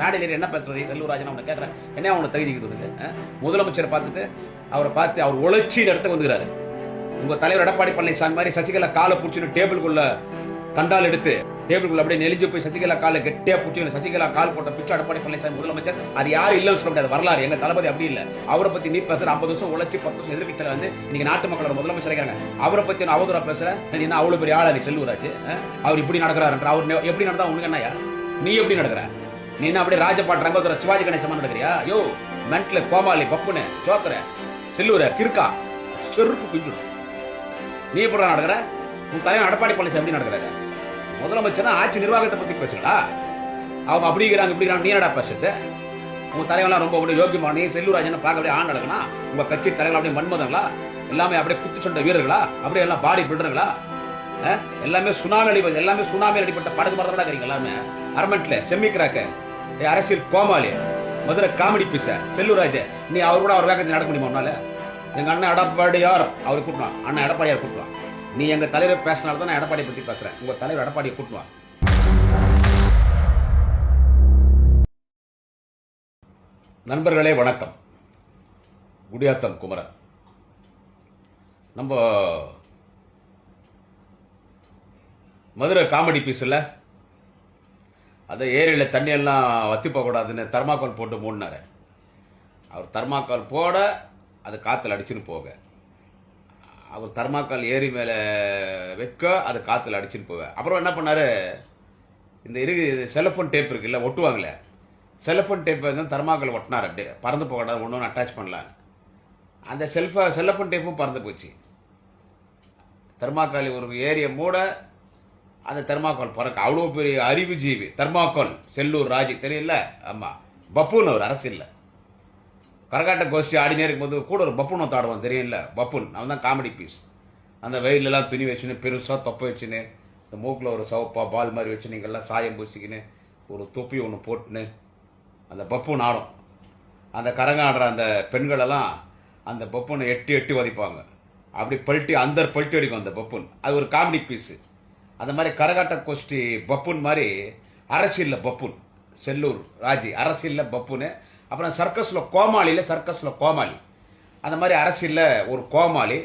மேடையில் என்ன பேசுறது? செல்லூராஜன் அவனை கேட்குறேன் என்ன அவனை தகுதி கொடுங்க முதலமைச்சர் பார்த்துட்டு அவரை பார்த்து அவர் உழைச்சி இடத்துக்கு வந்துக்கிறாரு. உங்க தலைவர் எடப்பாடி பழனிசாமி மாதிரி சசிகலா காலை பிடிச்சின்னு டேபிளுக்குள்ள தண்டால் எடுத்து டேபிளுக்குள்ள அப்படியே நெலிஞ்சு போய் சசிகலா காலை கெட்டியா பிடிச்சி சசிகலா கால் போட்ட பிச்சை எடப்பாடி பழனிசாமி முதலமைச்சர் அது யாரும் இல்லைன்னு சொல்ல முடியாது. வரலாறு. எங்க தளபதி அப்படி இல்லை. அவரை பத்தி நீ பேசுற ஐம்பது வருஷம் உழைச்சி பத்து வருஷம் எதிர்க்கட்சியில வந்து இன்னைக்கு நாட்டு மக்களோட முதலமைச்சர் இருக்காங்க. அவரை பத்தி நான் அவதூறா பேசுற நீ என்ன அவ்வளவு பெரிய ஆளா நீ செல்வராஜ் அவர் இப்படி நடக்கிறாருன்ற அவர் எப்படி நடந்தா உனக்கு என்னையா நீ எப்படி நடக்கிற? நீ என்ன அப்படியே ராஜபாட் ரங்கோதர சிவாஜி கணேசமா நடக்கிறியா யோ மென்ட்ல கோமாளி பப்புனு சோக்கர செல்லூர கிறுக்கா செருப்பு பிஞ்சிடும். நீ எப்படி நடக்கிற? உன் தலைவன் அடப்பாடி பழனிசாமி எப்படி நடக்கிறாரு? முதலமைச்சர்னா ஆட்சி நிர்வாகத்தை பத்தி பேசுங்களா அவங்க அப்படி இருக்கிறாங்க இப்படி நீ என்னடா பேசுறது? உங்க தலைவன்லாம் ரொம்ப ஒன்று யோகியமா நீ செல்லூராஜன் பார்க்க அப்படியே ஆண் நடக்கணும் உங்க கட்சி தலைவர் அப்படியே மன்மதங்களா? எல்லாமே அப்படியே குத்து சொண்ட வீரர்களா? அப்படியே எல்லாம் பாடி பில்டருங்களா? எல்லாமே சுனாமி அடி எல்லாமே சுனாமி அடிப்பட்ட படகு மரத்தோட இருக்கிறீங்க எல்லாமே. அரமெண்ட்ல செம்மிக்கிறாக்க அரசியல் கோமாளி. மதுரை காமெடி பீச செல்லூராஜ நீ அவர் கூட அவர் வேகத்தில் நடக்க முடியுமா உன்னால? எங்கள் அண்ணன் எடப்பாடியார் அவர் கூட்டணும் அண்ணன் எடப்பாடியார் கூட்டணும் நீ எங்க தலைவர் பேசினால தான் நான் எடப்பாடியை பற்றி பேசுறேன். உங்க தலைவர் எடப்பாடியை கூட்டுவான் நண்பர்களே வணக்கம். குடியாத்தம் குமரன். நம்ம மதுரை காமெடி பீஸில் அதை ஏரியில் தண்ணியெல்லாம் வத்தி போகக்கூடாதுன்னு தர்மாக்கோல் போட்டு மூடினாரு. அவர் தர்மாக்கோல் போட அது காற்றுல அடிச்சுன்னு போக. அவர் தர்மாக்கால் ஏரி மேலே வைக்க அது காற்றுல அடிச்சுன்னு போக. அப்புறம் என்ன பண்ணார்? இந்த இருக்கு செலஃபோன் டேப் இருக்குல்ல ஒட்டுவாங்களே செலஃபோன் டேப் வந்து தர்மாக்கல் ஒட்டினார் அப்படியே. பறந்து போகக்கூடாது ஒன்று ஒன்று அட்டாச் பண்ணலாம் அந்த செல்ஃபா செல்லஃபோன் டேப்பும் பறந்து போச்சு. தர்மாக்கால் ஒரு ஏரியை மூட அந்த தெர்மாக்கோல் பிறக்க அவ்வளோ பெரிய அறிவு ஜீவி தெர்மாக்கோல் செல்லூர் ராஜி தெரியல? ஆமாம் பப்புன் அவர் இல்லை. கரகாட்ட கோஷ்டி ஆடினே இருக்கும்போது கூட ஒரு பப்புன் ஒருத்த ஆடுவான் தெரியல? பப்புன். அவன் தான் காமெடி பீஸ் அந்த வெயிலெல்லாம் துணி வச்சுன்னு பெருசாக தொப்பை வச்சுன்னு இந்த மூக்கில் ஒரு சவப்பா பால் மாதிரி வச்சு நீங்கள்லாம் சாயம் பூசிக்கின்னு ஒரு தொப்பி ஒன்று போட்டுன்னு அந்த பப்புன் ஆடும். அந்த கரகாடுற அந்த பெண்களெல்லாம் அந்த பப்புனை எட்டி எட்டி வதைப்பாங்க. அப்படி பல்ட்டி அந்தர் பல்ட்டி அடிக்கும் அந்த பப்புன். அது ஒரு காமெடி பீஸு அந்த மாதிரி கரகாட்ட கோஷ்டி பப்புன் மாதிரி அரசியலில் பப்புன் செல்லூர் ராஜி அரசியலில் பப்புன்னு அப்புறம் சர்க்கஸில் கோமாளியில் சர்க்கஸில் கோமாளி. அந்த மாதிரி அரசியலில் ஒரு கோமாளி.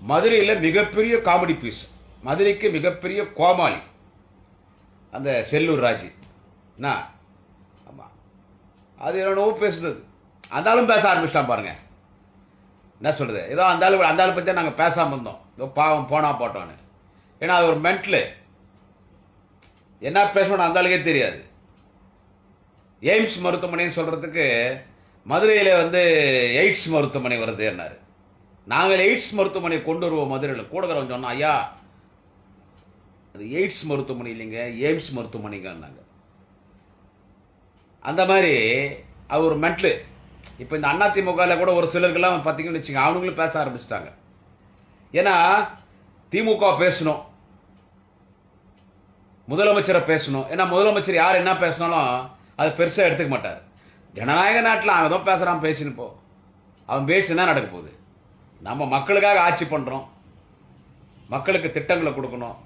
மதுரையில் மிகப்பெரிய காமெடி பீஸ் மதுரைக்கு மிகப்பெரிய கோமாளி. அந்த செல்லூர் ராஜி. என்ன ஆமாம் அது என்னவோ பேசுது. அந்தாலும் பேச ஆரம்பிச்சிட்டான் பாருங்க. என்ன சொல்கிறது ஏதோ அந்த ஆளு அந்த ஆளை பற்றி நாங்கள் பேசாமல் இருந்தோம். ஏதோ பாவம் போனால் போட்டோன்னு. ஏன்னா அது ஒரு மென்டலு என்ன பேசணும் அந்த ஆளுக்கே தெரியாது. எய்ம்ஸ் மருத்துவமனைன்னு சொல்கிறதுக்கு மதுரையில் வந்து எய்ட்ஸ் மருத்துவமனை வருது என்னாரு. நாங்கள் எய்ட்ஸ் மருத்துவமனை கொண்டு வருவோம் மதுரையில். கூடகிறவன் சொன்னோம் ஐயா அது எய்ட்ஸ் மருத்துவமனை இல்லைங்க எய்ம்ஸ் மருத்துவமனைங்கன்னாங்க. அந்த மாதிரி அது ஒரு மென்டலு இப்போ இந்த அதிமுகவில் கூட ஒரு சிலருக்கெல்லாம் பார்த்தீங்கன்னு வச்சுங்க அவனுங்களும் பேச ஆரம்பிச்சிட்டாங்க. ஏன்னா திமுக பேசணும். முதலமைச்சரை பேசணும். ஏன்னா முதலமைச்சர் யார் என்ன பேசினாலும் அது பெருசாக எடுத்துக்க மாட்டார். ஜனநாயக நாட்டில் அவன் ஏதோ பேசுகிறான் பேசின்னு போ. அவன் பேசினா நடக்க போகுது? நம்ம மக்களுக்காக ஆட்சி பண்ணுறோம் மக்களுக்கு திட்டங்களை கொடுக்கணும்.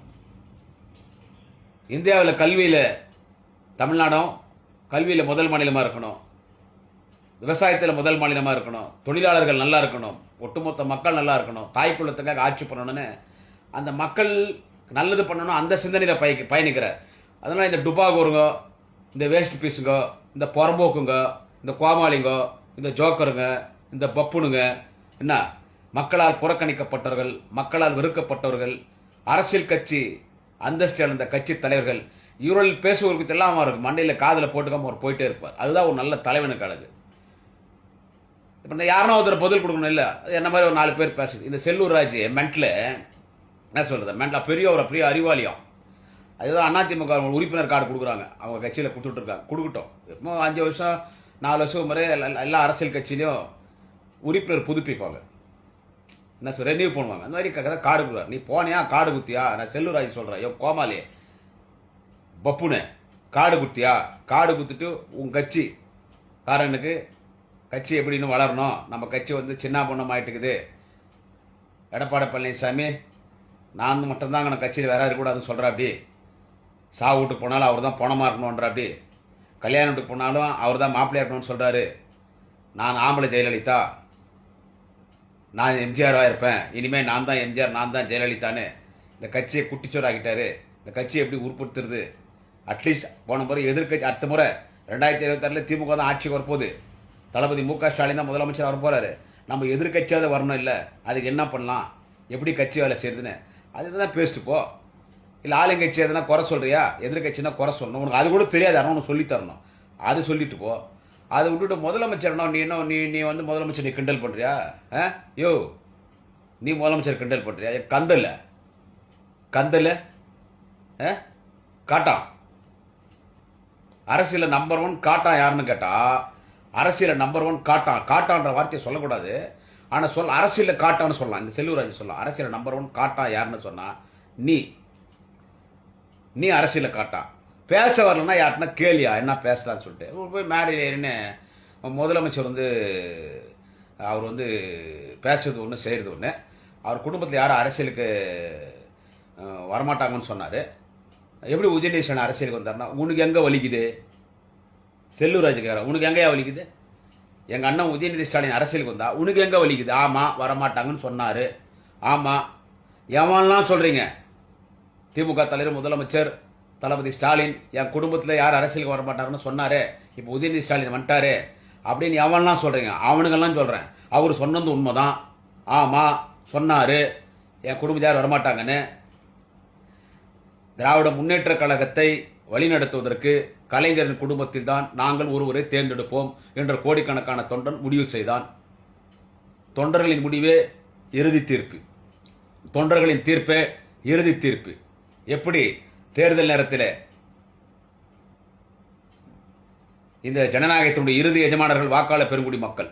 இந்தியாவில் கல்வியில் தமிழ்நாடும் கல்வியில் முதல் மாநிலமாக இருக்கணும். விவசாயத்தில் முதல் மாநிலமாக இருக்கணும். தொழிலாளர்கள் நல்லா இருக்கணும். ஒட்டுமொத்த மக்கள் நல்லா இருக்கணும். தாய்க்குள்ளத்துக்காக ஆட்சி பண்ணணும்னு அந்த மக்கள் நல்லது பண்ணணும் அந்த சிந்தனையில் பய பயணிக்கிறார் அதனால் இந்த டுபாகோருங்க இந்த வேஸ்ட் பீஸுங்க இந்த புறம்போக்குங்க இந்த கோமாளிங்க இந்த ஜோக்கருங்க இந்த பப்புனுங்க என்ன? மக்களால் புறக்கணிக்கப்பட்டவர்கள் மக்களால் வெறுக்கப்பட்டவர்கள் அரசியல் கட்சி அந்தஸ்து இழந்த கட்சி தலைவர்கள் இவர்கள் பேசுவதற்கு எல்லாம் அவர் மண்டையில் காதில் போட்டுக்காம அவர் போயிட்டே இருப்பார். அதுதான் ஒரு நல்ல தலைவனுக்கு அழகு. இப்போ இந்த யாருன்னா ஒருத்தர் பதில் கொடுக்கணும் இல்லை என்ன மாதிரி ஒரு நாலு பேர் பேசுது. இந்த செல்லூர் ராஜ் மென்ட்டில் என்ன சொல்கிறது மேண்டா பெரிய ஒரு பெரிய அறிவாளியம் அதுதான் அதிமுக அவங்க உறுப்பினர் கார்டு கொடுக்குறாங்க. அவங்க கட்சியில் கொடுத்துட்ருக்காங்க. கொடுக்கட்டும். எப்போ அஞ்சு வருஷம் நாலு வருஷம் முறை எல்லா- எல்லா அரசியல் கட்சியிலையும் உறுப்பினர் புதுப்பிப்பாங்க. என்ன சொல் ரெனியூ பண்ணுவாங்க. அந்த மாதிரி க- கார்டு கொடுக்குறாரு நீ போனியா? கார்டு குத்தியா நான் செல்லூர் சொல்கிறேன் யோ கோமாளி. பப்புனு கார்டு குத்தியா கார்டு குத்துட்டு உன் கட்சி காரனுக்கு கட்சி எப்படின்னு வளரணும்? நம்ம கட்சி வந்து சின்ன பொண்ணம் ஆயிட்டுக்குது எடப்பாடி பழனிசாமி நான் மட்டும்தான் எனக்கு கட்சியில் வேற இருக்கக்கூடாதுன்னு சொல்கிறா அப்படி. சா வீட்டுக்கு போனாலும் அவர் தான் பணமாக இருக்கணுன்ற அப்படி கல்யாணத்துக்கு போனாலும் அவர் தான் மாப்பிள்ளையாக இருக்கணும்னு சொல்கிறாரு நான் ஆம்பளை ஜெயலலிதா. நான் எம்ஜிஆராக இருப்பேன். இனிமேல் நான் தான் எம்ஜிஆர் நான் தான் ஜெயலலிதான்னு இந்த கட்சியை குட்டிச்சோராக்கிட்டாரு. இந்த கட்சியை எப்படி உருப்படுத்துறது? அட்லீஸ்ட் போன முறை எதிர்கட்சி அடுத்த முறை ரெண்டாயிரத்தி இருபத்தாறில் திமுக தான் ஆட்சிக்கு வரப்போகுது. தளபதி மு க ஸ்டாலின் தான் முதலமைச்சர் வர போகிறாரு நம்ம எதிர்கட்சியாவது வரணும் இல்லை. அதுக்கு என்ன பண்ணலாம்? எப்படி கட்சி வேலை செய்யுதுன்னு. அது என்ன பேசிட்டு போ. இல்லை ஆளுங்கட்சி எதனா குறை சொல்கிறியா எதிர்கட்சினா குறை சொல்லணும். உனக்கு அது கூட தெரியாது. ஆனால் உனக்கு சொல்லித் தரணும். அது சொல்லிட்டு போ. அதை விட்டுட்டு முதலமைச்சர்னா நீ என்ன நீ நீ வந்து முதலமைச்சர் நீ கிண்டல் பண்ணுறியா ஆ? யோ நீ முதலமைச்சர் கிண்டல் பண்ணுறியா கந்தல் கந்தல் ஆ? காட்டான் அரசியலில் நம்பர் ஒன் காட்டான் யாருன்னு கேட்டால் அரசியலில் நம்பர் ஒன் காட்டான் காட்டான்ற வார்த்தையை சொல்லக்கூடாது. ஆனால் சொல் அரசியலில் காட்டான்னு சொல்லலாம். இந்த செல்வராஜ் சொல்லலாம் அரசியலில் நம்பர் ஒன் காட்டான் யாருன்னு சொன்னால் நீ. நீ அரசியலில் காட்டான் பேச வரலன்னா யார்கிட்டனா கேளியா என்ன பேசலான்னு சொல்லிட்டு. போய் மேரேஜ் ஏறின்னு முதலமைச்சர் வந்து அவர் வந்து பேசுறது ஒன்று செய்கிறது ஒன்று அவர் குடும்பத்தில் யாரும் அரசியலுக்கு வரமாட்டாங்கன்னு சொன்னார். எப்படி உதயநிதி அரசியலுக்கு வந்தார்னா உனக்கு எங்கே வலிக்குது? செல்லூராஜ் உனக்கு எங்கேயா வலிக்குது? எங்கள் அண்ணன் உதயநிதி ஸ்டாலின் அரசியலுக்கு வந்தா உனக்கு எங்கே வலிக்குது? ஆமாம் வரமாட்டாங்கன்னு சொன்னார். ஆமாம் எவன்லாம் சொல்கிறீங்க திமுக தலைவர் முதலமைச்சர் தளபதி ஸ்டாலின் என் குடும்பத்தில் யார் அரசியலுக்கு வர மாட்டாருன்னு இப்போ உதயநிதி ஸ்டாலின் வந்துட்டாரு அப்படின்னு எவன்லாம் சொல்கிறீங்க அவனுங்கெல்லாம் சொல்கிறேன் அவர் சொன்னது உண்மைதான். ஆமாம் சொன்னார். என் குடும்பத்தில் யார் வரமாட்டாங்கன்னு. திராவிட முன்னேற்ற கழகத்தை வழிநடத்துவதற்கு கலைஞரின் குடும்பத்தில் தான் நாங்கள் ஒருவரை தேர்ந்தெடுப்போம் என்ற கோடிக்கணக்கான தொண்டன் முடிவு செய்தான். தொண்டர்களின் முடிவே இறுதி தீர்ப்பு. தொண்டர்களின் தீர்ப்பே இறுதி தீர்ப்பு. எப்படி? தேர்தல் நேரத்தில் இந்த ஜனநாயகத்தினுடைய இறுதி எஜமானர்கள் வாக்காளர் பெருங்குடி மக்கள்.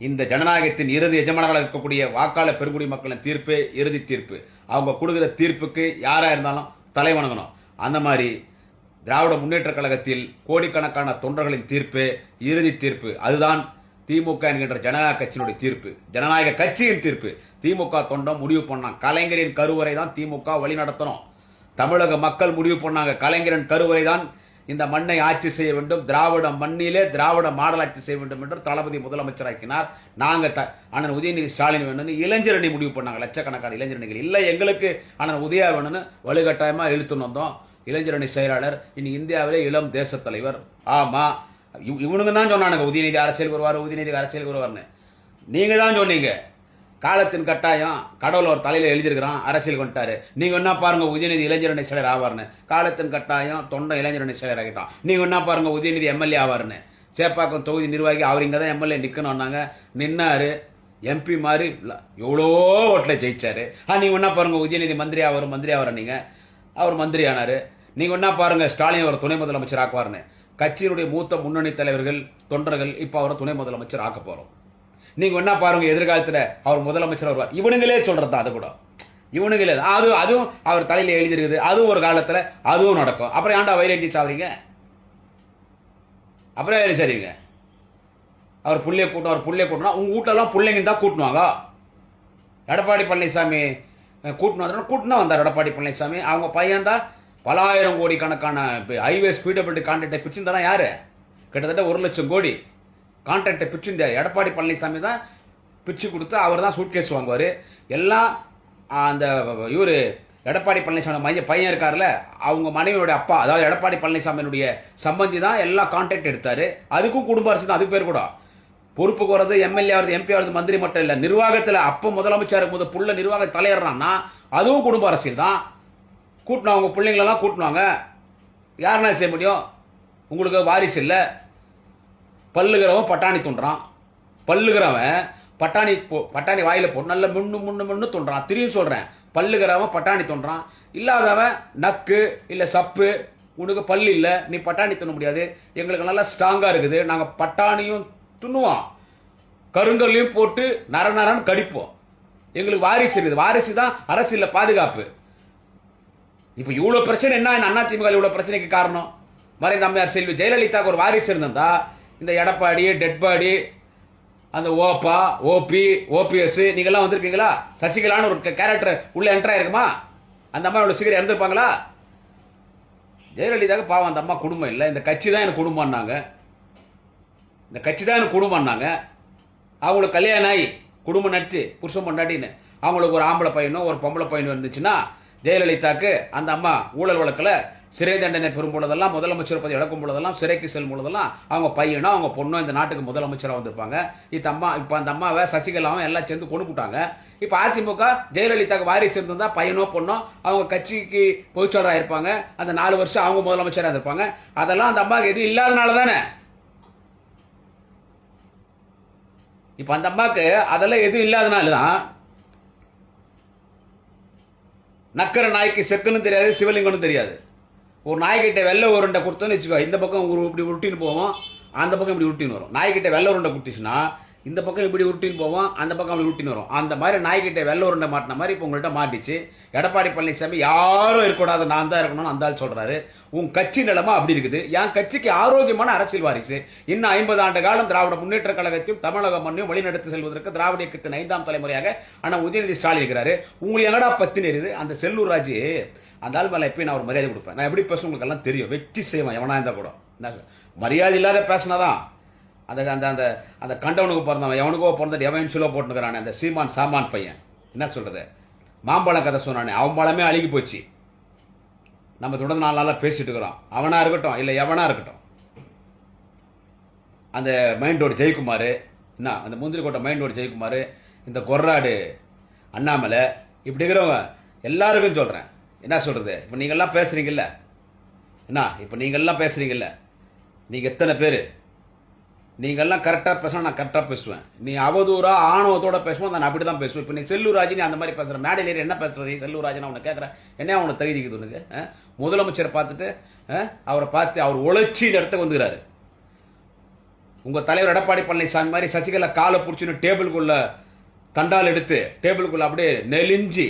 இந்த ஜனநாயகத்தின் இறுதி எஜமானர்களாக இருக்கக்கூடிய வாக்காளர் பெருங்குடி மக்களின் தீர்ப்பே இறுதி தீர்ப்பு. அவங்க கொடுக்குற தீர்ப்புக்கு யாராக இருந்தாலும் தலை வணங்கணும் அந்த மாதிரி திராவிட முன்னேற்ற கழகத்தில் கோடிக்கணக்கான தொண்டர்களின் தீர்ப்பு இறுதி தீர்ப்பு. அதுதான் திமுக என்கின்ற ஜனநாயக கட்சியினுடைய தீர்ப்பு. ஜனநாயக கட்சியின் தீர்ப்பு. திமுக தொண்டம் முடிவு பண்ணான் கலைஞரின் கருவறை தான் திமுக வழி நடத்தணும். தமிழக மக்கள் முடிவு பண்ணாங்க. கலைஞரின் கருவறை தான் இந்த மண்ணை ஆட்சி செய்ய வேண்டும். திராவிட மண்ணிலே திராவிட மாடல் ஆட்சி செய்ய வேண்டும் என்று தளபதி முதலமைச்சராக்கினார். நாங்கள் த அண்ணன் உதயநிதி ஸ்டாலின் வேணும்னு இளைஞரணி முடிவு பண்ணாங்க. லட்சக்கணக்கான இளைஞரணிகள். இல்லை எங்களுக்கு அண்ணன் உதயா வேணும்னு வலுக்கட்டாயமாக இழுத்துன்னு வந்தோம். இளைஞரணி செயலாளர் இனி இந்தியாவிலே இளம் தேச தலைவர். ஆமா இவனுங்க தான் சொன்னானுங்க உதயநிதி அரசியல் வருவார் உதயநிதி அரசியல் வருவார்னு நீங்கள் தான் சொன்னீங்க. காலத்தின் கட்டாயம் கடவுள் ஒரு தலையில் எழுதியிருக்கிறான் அரசியல் கொண்டாரு நீங்கள் என்ன பாருங்க உதயநிதி இளைஞரணி செயலர் ஆவார்னு காலத்தின் கட்டாயம் தொண்டை இளைஞரணி செயலர் ஆகிட்டான். நீங்கள் என்ன பாருங்க உதயநிதி எம்எல்ஏ ஆவார்னு சேப்பாக்கம் தொகுதி நிர்வாகி அவர் இங்கே தான் எம்எல்ஏ நிற்கணும்னாங்க நின்னாரு. எம்பி மாதிரி எவ்வளோ ஓட்டில் ஜெயிச்சார். ஆ நீங்கள் என்ன பாருங்கள் உதயநிதி மந்திரி ஆவார் மந்திரி ஆவார் நீங்கள் அவர் மந்திரி ஆனாரு. நீங்க என்ன பாருங்க ஸ்டாலின் அவர் துணை முதலமைச்சர் ஆக்குவார்னு கட்சியினுடைய மூத்த முன்னணி தலைவர்கள் தொண்டர்கள் இப்போ அவரை துணை முதலமைச்சர் ஆக்க போறோம். நீங்க என்ன பாருங்க எதிர்காலத்தில் அவர் முதலமைச்சர் வருவார். இவனுங்களே சொல்றது அது கூட. இவனுங்களே அது அதுவும் அவர் தலையில் எழுதிருக்குது அதுவும் ஒரு காலத்தில் அதுவும் நடக்கும். அப்புறம் ஏன்டா வைரண்டி சாவறீங்க? அப்புறம் வேறு சரிங்க அவர் புள்ளைய கூட்டம் அவர் புள்ளைய கூட்டணும் உங்கள் வீட்டிலலாம் பிள்ளைங்க தான் கூட்டினாங்க எடப்பாடி பழனிசாமி கூட்டினு கூட்டினா வந்தார் எடப்பாடி பழனிசாமி. அவங்க பையன் தான் பலாயிரம் கோடி கணக்கான ஹைவே ஸ்பீடபிலிட்டி கான்ட்ராக்டை பிடிச்சிருந்தா யாரு? கிட்டத்தட்ட ஒரு லட்சம் கோடி கான்ட்ராக்டை பிடிச்சிருந்தார் எடப்பாடி பழனிசாமி தான் பிச்சு கொடுத்து அவர் தான் சூட்கேஸ் வாங்குவார். எல்லாம் அந்த இவர் எடப்பாடி பழனிசாமி மைய பையன் இருக்கார்ல அவங்க மனைவியோட அப்பா அதாவது எடப்பாடி பழனிசாமியினுடைய சம்பந்தி தான் எல்லா கான்ட்ராக்ட் எடுத்தார். அதுக்கும் குடும்ப அரசு தான் அதுக்கு பேர் கூட. பொறுப்புக்கு வர்றது எம்எல்ஏ ஆகுது எம்பி ஆகுது மந்திரி மட்டும் இல்லை நிர்வாகத்தில் அப்போ முதலமைச்சர் இருக்கும்போது புள்ள நிர்வாக தலையிடுறான்னா அதுவும் குடும்ப அரசியல் தான். கூட்டினா அவங்க பிள்ளைங்களெல்லாம் கூட்டினாங்க. யாருன்னா செய்ய முடியும்? உங்களுக்கு வாரிசு இல்லை. பல்லுகிறவன் பட்டாணி துண்டுறான். பல்லுகிறவன் பட்டாணி போ- பட்டாணி வாயில் போட்டு நல்ல முன்னு முன்னு முன்னு துண்டுறான். திரும்பி சொல்கிறேன் பல்லுகிறவன் பட்டாணி துண்டுறான். இல்லாதவன் நக்கு இல்லை சப்பு உனக்கு பல்லு இல்லை நீ பட்டாணி துண்ண முடியாது. எங்களுக்கு நல்லா ஸ்ட்ராங்காக இருக்குது. நாங்கள் பட்டாணியும் துண்ணுவோம் கருங்கல்லையும் போட்டு நர நரன்னு கடிப்போம். எங்களுக்கு வாரிசு இருக்குது. வாரிசு தான் அரசியலில் பாதுகாப்பு. இப்ப இவ்வளவு பிரச்சனை என்ன? அண்ணா திமுக இவ்வளவு பிரச்சனைக்கு காரணம்? மறைந்த அம்மையார் செல்வி ஜெயலலிதாவுக்கு ஒரு வாரிசு இருந்திருந்தா இந்த எடப்பாடி டெட்பாடி அந்த ஓப்பா ஓபி ஓபிஎஸ் நீங்கெல்லாம் வந்திருப்பீங்களா சசிகலான்னு ஒரு கேரக்டர் உள்ள என்ட்ரா இருக்குமா அந்த அம்மா இவ்வளவு சீக்கிரம் இறந்துருப்பாங்களா? ஜெயலலிதாவுக்கு பாவம் அந்த அம்மா குடும்பம் இல்லை. இந்த கட்சி தான் எனக்கு குடும்பம்னாங்க. இந்த கட்சி தான் எனக்கு குடும்பம்னாங்க. அவங்களுக்கு கல்யாணம் ஆகி குடும்பம் நடத்தி புருஷம் பொண்டாட்டின்னு அவங்களுக்கு ஒரு ஆம்பளை பையனோ ஒரு பொம்பளை பையனோ இருந்துச்சுன்னா ஜெயலலிதாக்கு அந்த அம்மா ஊழல் வழக்கில் சிறை தண்டனை பெறும் பொழுதெல்லாம் முதலமைச்சர் பதவி இழக்கும் பொழுதெல்லாம் சிறைக்கு செல்லும் பொழுதெல்லாம் அவங்க பையனோ அவங்க பொண்ணோ இந்த நாட்டுக்கு முதலமைச்சராக வந்திருப்பாங்க. இந்த அம்மா இப்போ அந்த அம்மாவை சசிகலாவும் எல்லாம் சேர்ந்து கொண்டு போட்டாங்க. இப்போ அதிமுக ஜெயலலிதாக்கு வாரிசு இருந்திருந்தா பையனோ பொண்ணோ அவங்க கட்சிக்கு பொதுச்செயலராக இருப்பாங்க. அந்த நாலு வருஷம் அவங்க முதலமைச்சராக இருப்பாங்க அதெல்லாம் அந்த அம்மாவுக்கு எதுவும் இல்லாதனால தானே. இப்போ அந்த அம்மாவுக்கு அதெல்லாம் எதுவும் இல்லாதனால தான் நக்கர நாய்க்கு செக்குன்னு தெரியாது சிவலிங்கம்னு தெரியாது. ஒரு நாய்கிட்ட வெள்ளை உருண்டை கொடுத்தோன்னு வச்சுக்கோ இந்த பக்கம் இப்படி உருட்டின்னு போவோம் அந்த பக்கம் இப்படி உருட்டின்னு வரும். நாய்கிட்ட வெள்ளை உருண்டை கொடுத்துச்சுன்னா இந்த பக்கம் இப்படி உருட்டின்னு போவோம் அந்த பக்கம் அப்படி உருட்டின்னு வரும். அந்த மாதிரி நாய்கிட்ட வெள்ள உருண்டை மாட்டின மாதிரி இப்போ உங்கள்கிட்ட மாட்டிச்சு. எடப்பாடி பழனிசாமி யாரும் இருக்கக்கூடாது நான் தான் இருக்கணும்னு அந்த ஆள் சொல்றாரு. உன் கட்சி நிலமா அப்படி இருக்குது. என் கட்சிக்கு ஆரோக்கியமான அரசியல் வாரிசு. இன்னும் ஐம்பது ஆண்டு காலம் திராவிட முன்னேற்ற கழகத்தையும் தமிழக மண்ணையும் வழிநடத்தி செல்வதற்கு திராவிட இயக்கத்தின் ஐந்தாம் தலைமுறையாக அண்ணா உதயநிதி ஸ்டாலின் இருக்கிறாரு. உங்களுக்கு எங்கடா பத்தி அந்த செல்லூர் ராஜு அந்த ஆள் மேலே எப்பயும் நான் ஒரு மரியாதை கொடுப்பேன். நான் எப்படி பேசுவேன்? உங்களுக்கு எல்லாம் தெரியும். வெற்றி செய்வேன் எவனா இருந்தால் கூட. மரியாதை இல்லாத பேசினாதான் அந்த அந்த அந்த அந்த கண்டவனுக்கு பிறந்தவன் எவனுக்கோ பிறந்துட்டு எவன் சொல்ல போட்டுக்கிறானே அந்த சீமான் சாமான் பையன். என்ன சொல்கிறது மாம்பழம் கதை சொன்னானே அவன் பழமே அழுகி போச்சு. நம்ம தொடர்ந்து நாலு நாளாக பேசிட்டு இருக்கிறோம். அவனாக இருக்கட்டும் இல்லை எவனாக இருக்கட்டும். அந்த மைண்ட் ரோடு ஜெயக்குமார் என்ன அந்த முந்திரி கோட்டை மைண்ட் ரோடு ஜெயக்குமார் இந்த கொர்ராடு அண்ணாமலை இப்படி இருக்கிறவங்க எல்லாருக்கும் சொல்கிறேன் என்ன சொல்கிறது இப்போ நீங்கள்லாம் பேசுகிறீங்கல்ல என்ன இப்போ நீங்கள்லாம் பேசுகிறீங்கல்ல நீங்கள் எத்தனை பேர்? நீங்கள்லாம் கரெக்டாக பேசணும் நான் கரெக்டாக பேசுவேன். நீ அவதூறா ஆணவத்தோட பேசுவோம் நான் அப்படி தான் பேசுவேன். இப்போ நீ செல்லூராஜ் நீ அந்த மாதிரி பேசுகிற மேடையில் ஏறி என்ன பேசுறது? நீ செல்லூராஜ் நான் கேட்குறேன் என்ன அவனை தகுதிக்குது உனக்கு? முதலமைச்சரை பார்த்துட்டு ஆ? அவரை பார்த்து அவர் உழைச்சி இந்த இடத்துக்கு வந்துக்கிறாரு. உங்கள் தலைவர் எடப்பாடி பழனிசாமி மாதிரி சசிகலா காலை பிடிச்சின்னு டேபிளுக்குள்ளே தண்டால் எடுத்து டேபிளுக்குள்ளே அப்படியே நெலிஞ்சி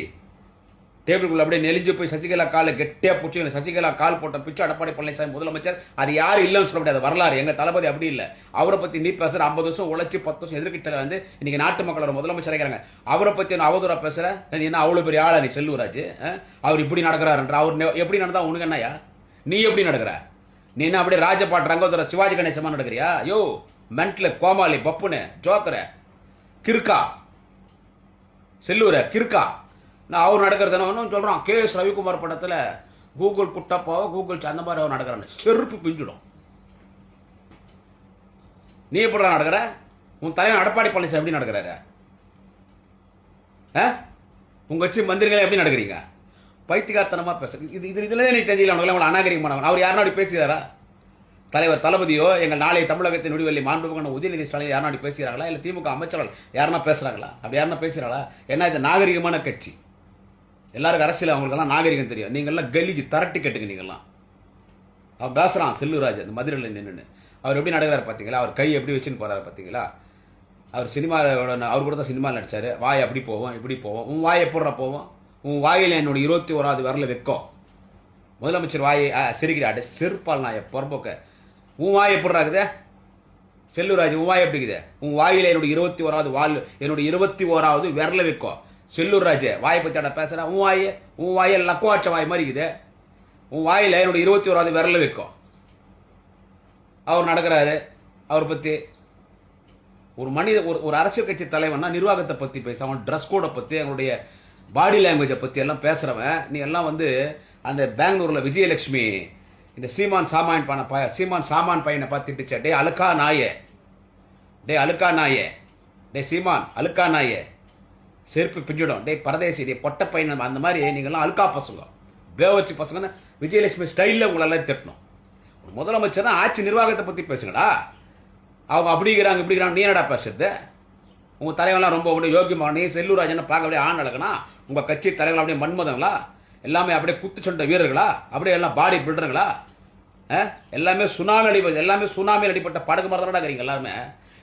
டேபிளுக்குள்ள அப்படியே நெலிஞ்சு போய் சசிகலா காலை கெட்டியா பிடிச்சி சசிகலா கால் போட்ட பிச்சு அடப்பாடி பழனிசாமி முதலமைச்சர். அது யாரும் இல்லைன்னு சொல்ல முடியாது வரலாறு. எங்க தளபதி அப்படி இல்லை. அவரை பத்தி நீ பேசுற ஐம்பது வருஷம் உழைச்சி பத்து வருஷம் எதிர்க்கட்சியில் வந்து இன்னைக்கு நாட்டு மக்களோட முதலமைச்சர் இருக்கிறாங்க அவரை பத்தி நான் அவதூறா பேசுற? நீ என்ன அவ்வளவு பெரிய ஆளா நீ செல்வராஜ் அவர் இப்படி நடக்கிறாருன்ற அவர் எப்படி நடந்தா உனக்கு என்னையா நீ எப்படி நடக்கிற? நீ என்ன அப்படியே ராஜபாட் ரங்கோதர சிவாஜி கணேசமா நடக்கிறியா? யோ மென்ட்ல கோமாளி பப்புனு ஜோக்கர கிறுக்கா செல்லூர கிறுக்கா. நான் அவர் நடக்கிறதுன்னு சொல்கிறோம் கே எஸ் ரவிக்குமார் படத்தில் கூகுள் குட்டப்பாவோ கூகுள் அந்த மாதிரி அவர் நடக்கிறான்னு. செருப்பு பிஞ்சிடும். நீ எப்படி நடக்கிற? உன் தலைவன் அடப்பாடி பழனிசாமி எப்படி நடக்கிறாரு? ஆ? உங்க கட்சி மந்திரிகளை எப்படி நடக்கிறீங்க? பைத்தியகாரத்தனமா பேச இது இது இதுல நீ தெரிஞ்சிக்கல அவங்களை உங்களை அநாகரிகமானவன் அவர் யாருனா அப்படி பேசுகிறாரா? தலைவர் தளபதியோ எங்கள் நாளை தமிழகத்தின் நுடிவெள்ளி மாண்புமிகு உதயநிதி ஸ்டாலின் யாருன்னா அப்படி பேசுகிறாங்களா இல்லை திமுக அமைச்சர்கள் யாருன்னா பேசுறாங்களா? அப்படி யாருன்னா பேசுகிறாங்களா ஏன்னா இது நாகரிகமான கட்சி? எல்லாருக்கும் அரசியல் அவங்களுக்கெல்லாம் நாகரிகம் தெரியும். நீங்கள்லாம் கலிஜி தரட்டி கேட்டுங்க நீங்கள்லாம். அவர் பேசுகிறான் செல்லுராஜ் அந்த மதுரையில் நின்றுன்னு அவர் எப்படி நடக்கிறார் பார்த்தீங்களா அவர் கை எப்படி வச்சுன்னு போகிறார் பார்த்தீங்களா அவர் சினிமாவோட அவர் கூட தான் சினிமாவில் நடித்தார் வாய் அப்படி போவோம் இப்படி போவோம். உன் வாயை போடுற போவோம்? உன் வாயில் என்னோட இருபத்தி ஓராவது வரல வைக்கும். முதலமைச்சர் வாயை ஆ, சிரிக்கிறாடு செருப்பால் நான் புறம்போக்க. உன் வாய் எப்படி இருக்குது? உன் வாய் எப்படி இருக்குது? உன் வாயில் என்னோட இருபத்தி ஓராவது வால் என்னோட இருபத்தி ஓராவது விரல வைக்கும். செல்லூர் ராஜ வாயை பத்தி அட பேசுற உன் வாய் உன் வாயில் லக்குவாட்ச வாய் மாதிரி இருக்குது. உன் வாயில் என்னோட இருபத்தி ஓராவது விரல வைக்கும். அவர் நடக்கிறாரு அவர் பற்றி ஒரு மனித ஒரு ஒரு அரசியல் கட்சி தலைவன்னா நிர்வாகத்தை பற்றி பேச அவன் ட்ரெஸ் கோடை பற்றி அவனுடைய பாடி லாங்குவேஜை பற்றி எல்லாம் பேசுகிறவன் நீ எல்லாம் வந்து அந்த பெங்களூரில் விஜயலட்சுமி இந்த சீமான் சாமான் பையனை ப சீமான் சாமான் பையனை பார்த்துட்டுச்சா டே அழுக்கா நாயே டே அழுக்கா நாயே டே சீமான் அழுக்கா நாயே செருப்பு பிஞ்சிடும் டே பரதேசி டே பொட்ட பையன் அந்த மாதிரி நீங்கள்லாம் அல்கா பசங்க பேவர்சி பசங்க விஜயலட்சுமி ஸ்டைலில் உங்களெல்லாம் திட்டணும். முதலமைச்சர் தான் ஆட்சி நிர்வாகத்தை பற்றி பேசுங்கடா. அவங்க அப்படிங்கிறாங்க இப்படிங்கிறாங்க நீ என்னடா பேசுறது? உங்கள் தலைவர்லாம் ரொம்ப அப்படியே யோகியமா நீ செல்லூராஜனை பார்க்க அப்படியே ஆண் நடக்கனா உங்கள் கட்சி தலைவர்கள் அப்படியே மன்மதங்களா? எல்லாமே அப்படியே குத்து சொண்ட வீரர்களா? அப்படியே எல்லாம் பாடி பில்டருங்களா எல்லாமே சுனாமி அடி எல்லாமே சுனாமியில் அடிப்பட்ட படகு மாதிரி தான் இருக்கிறீங்க எல்லாருமே.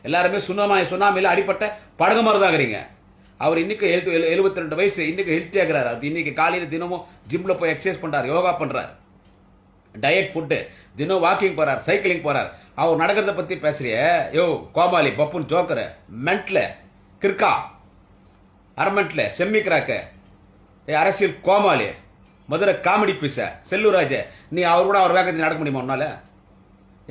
எல்லாருமே சுனாமி சுனாமியில் அடிப்பட்ட படகு மாதிரி தான் இருக்கிறீங்க அவர் இன்னைக்கு எழுத்து எழுபத்தி ரெண்டு வயசு இன்னைக்கு ஹெல்த்தி இருக்கிறார் அது இன்னைக்கு காலையில் தினமும் ஜிம்ல போய் எக்ஸசைஸ் பண்றாரு யோகா பண்றாரு. டயட் ஃபுட்டு தினம் வாக்கிங் போறார் சைக்கிளிங் போறார். அவர் நடக்கிறத பத்தி பேசுறிய? யோ கோமாளி பப்புன் ஜோக்கர் மென்ட்ல கிற்கா அரமெண்ட்ல செம்மிக்கிறாக்க. ஏ அரசியல் கோமாளி மதுரை காமெடி பீச செல்லூராஜ நீ அவர் கூட அவர் வேகத்தில் நடக்க முடியுமா உன்னால?